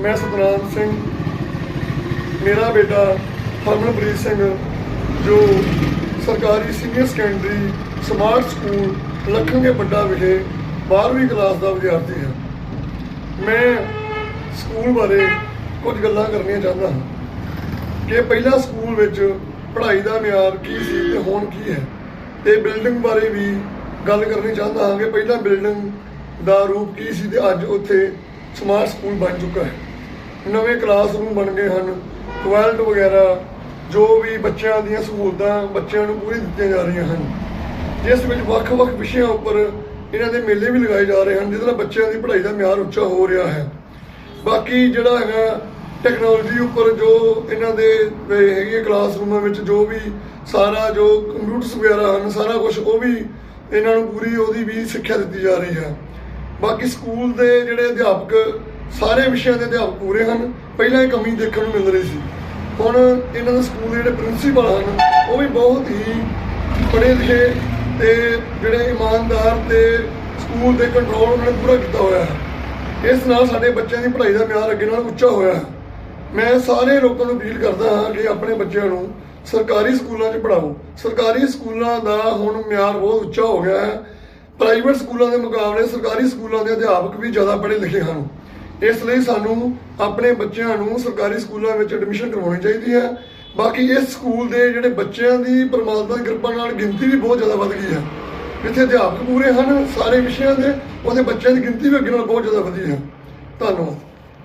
ਮੈਂ ਸਤਨਾਮ ਸਿੰਘ। ਮੇਰਾ ਬੇਟਾ ਹਰਮਨਪ੍ਰੀਤ ਸਿੰਘ, ਜੋ ਸਰਕਾਰੀ ਸੀਨੀਅਰ ਸੈਕੰਡਰੀ ਸਮਾਰਟ ਸਕੂਲ ਲੱਖਣਗੇ ਵੱਡਾ ਵਿਖੇ 12ਵੀਂ ਕਲਾਸ ਦਾ ਵਿਦਿਆਰਥੀ ਹੈ। ਮੈਂ ਸਕੂਲ ਬਾਰੇ ਕੁਝ ਗੱਲਾਂ ਕਰਨੀਆਂ ਚਾਹੁੰਦਾ ਹਾਂ ਕਿ ਪਹਿਲਾਂ ਸਕੂਲ ਵਿੱਚ ਪੜ੍ਹਾਈ ਦਾ ਮਿਆਰ ਕੀ ਸੀ ਤੇ ਹੁਣ ਕੀ ਹੈ? ਤੇ ਬਿਲਡਿੰਗ ਬਾਰੇ ਵੀ ਗੱਲ ਕਰਨੀ ਚਾਹੁੰਦਾ ਹਾਂ ਕਿ ਪਹਿਲਾਂ ਬਿਲਡਿੰਗ ਦਾ ਰੂਪ ਕੀ ਸੀ ਤੇ ਅੱਜ ਉੱਥੇ ਸਮਾਰਟ ਸਕੂਲ ਬਣ ਚੁੱਕਾ ਹੈ। ਨਵੇਂ ਕਲਾਸਰੂਮ ਬਣ ਗਏ ਹਨ। ਟੋਇਲਟ ਵਗੈਰਾ, ਜੋ ਵੀ ਬੱਚਿਆਂ ਦੀਆਂ ਸਹੂਲਤਾਂ ਬੱਚਿਆਂ ਨੂੰ ਪੂਰੀ ਦਿੱਤੀਆਂ ਜਾ ਰਹੀਆਂ ਹਨ। ਜਿਸ ਵਿੱਚ ਵੱਖ-ਵੱਖ ਵਿਸ਼ਿਆਂ ਉੱਪਰ ਇਹਨਾਂ ਦੇ ਮੇਲੇ ਵੀ ਲਗਾਏ ਜਾ ਰਹੇ ਹਨ, ਜਿਹਦੇ ਨਾਲ ਬੱਚਿਆਂ ਦੀ ਪੜ੍ਹਾਈ ਦਾ ਮਿਆਰ ਉੱਚਾ ਹੋ ਰਿਹਾ ਹੈ। ਬਾਕੀ ਜਿਹੜਾ ਹੈਗਾ ਟੈਕਨੋਲੋਜੀ ਉੱਪਰ ਜੋ ਇਹਨਾਂ ਦੇ ਹੈਗੇ ਕਲਾਸਰੂਮਾਂ ਵਿੱਚ ਜੋ ਵੀ ਸਾਰਾ ਜੋ ਕੰਪਿਊਟਰਸ ਵਗੈਰਾ ਹਨ, ਸਾਰਾ ਕੁਝ ਉਹ ਵੀ ਇਹਨਾਂ ਨੂੰ ਪੂਰੀ ਉਹਦੀ ਵੀ ਸਿੱਖਿਆ ਦਿੱਤੀ ਜਾ ਰਹੀ ਹੈ। ਬਾਕੀ ਸਕੂਲ ਦੇ ਜਿਹੜੇ ਅਧਿਆਪਕ ਸਾਰੇ ਵਿਸ਼ਿਆਂ ਦੇ ਅਧਿਆਪਕ ਪੂਰੇ ਹਨ। ਪਹਿਲਾਂ ਇਹ ਕਮੀ ਦੇਖਣ ਨੂੰ ਮਿਲ ਰਹੀ ਸੀ। ਹੁਣ ਇਹਨਾਂ ਦੇ ਸਕੂਲ ਦੇ ਜਿਹੜੇ ਪ੍ਰਿੰਸੀਪਲ ਹਨ, ਉਹ ਵੀ ਬਹੁਤ ਹੀ ਪੜ੍ਹੇ ਲਿਖੇ ਤੇ ਜਿਹੜੇ ਇਮਾਨਦਾਰ ਤੇ ਸਕੂਲ ਦੇ ਕੰਟਰੋਲ ਉਹਨਾਂ ਨੇ ਪੂਰਾ ਕੀਤਾ ਹੋਇਆ ਹੈ। ਇਸ ਨਾਲ ਸਾਡੇ ਬੱਚਿਆਂ ਦੀ ਪੜ੍ਹਾਈ ਦਾ ਮਿਆਰ ਅੱਗੇ ਨਾਲ ਉੱਚਾ ਹੋਇਆ ਹੈ। ਮੈਂ ਸਾਰੇ ਲੋਕਾਂ ਨੂੰ ਅਪੀਲ ਕਰਦਾ ਹਾਂ ਕਿ ਆਪਣੇ ਬੱਚਿਆਂ ਨੂੰ ਸਰਕਾਰੀ ਸਕੂਲਾਂ 'ਚ ਪੜ੍ਹਾਓ। ਸਰਕਾਰੀ ਸਕੂਲਾਂ ਦਾ ਹੁਣ ਮਿਆਰ ਬਹੁਤ ਉੱਚਾ ਹੋ ਗਿਆ ਹੈ। ਪ੍ਰਾਈਵੇਟ ਸਕੂਲਾਂ ਦੇ ਮੁਕਾਬਲੇ ਸਰਕਾਰੀ ਸਕੂਲਾਂ ਦੇ ਅਧਿਆਪਕ ਵੀ ਜ਼ਿਆਦਾ ਪੜ੍ਹੇ ਲਿਖੇ ਹਨ। ਇਸ ਲਈ ਸਾਨੂੰ ਆਪਣੇ ਬੱਚਿਆਂ ਨੂੰ ਸਰਕਾਰੀ ਸਕੂਲਾਂ ਵਿੱਚ ਐਡਮਿਸ਼ਨ ਕਰਵਾਉਣੀ ਚਾਹੀਦੀ ਹੈ। ਬਾਕੀ ਇਸ ਸਕੂਲ ਦੇ ਜਿਹੜੇ ਬੱਚਿਆਂ ਦੀ ਪਰਮਾਤਮਾ ਦੀ ਕਿਰਪਾ ਨਾਲ ਗਿਣਤੀ ਵੀ ਬਹੁਤ ਜ਼ਿਆਦਾ ਵੱਧ ਗਈ ਹੈ। ਇੱਥੇ ਅਧਿਆਪਕ ਪੂਰੇ ਹਨ, ਸਾਰੇ ਵਿਸ਼ਿਆਂ ਦੇ, ਉਹਦੇ ਬੱਚਿਆਂ ਦੀ ਗਿਣਤੀ ਵੀ ਅੱਗੇ ਨਾਲ ਬਹੁਤ ਜ਼ਿਆਦਾ ਵਧੀ ਹੈ। ਧੰਨਵਾਦ।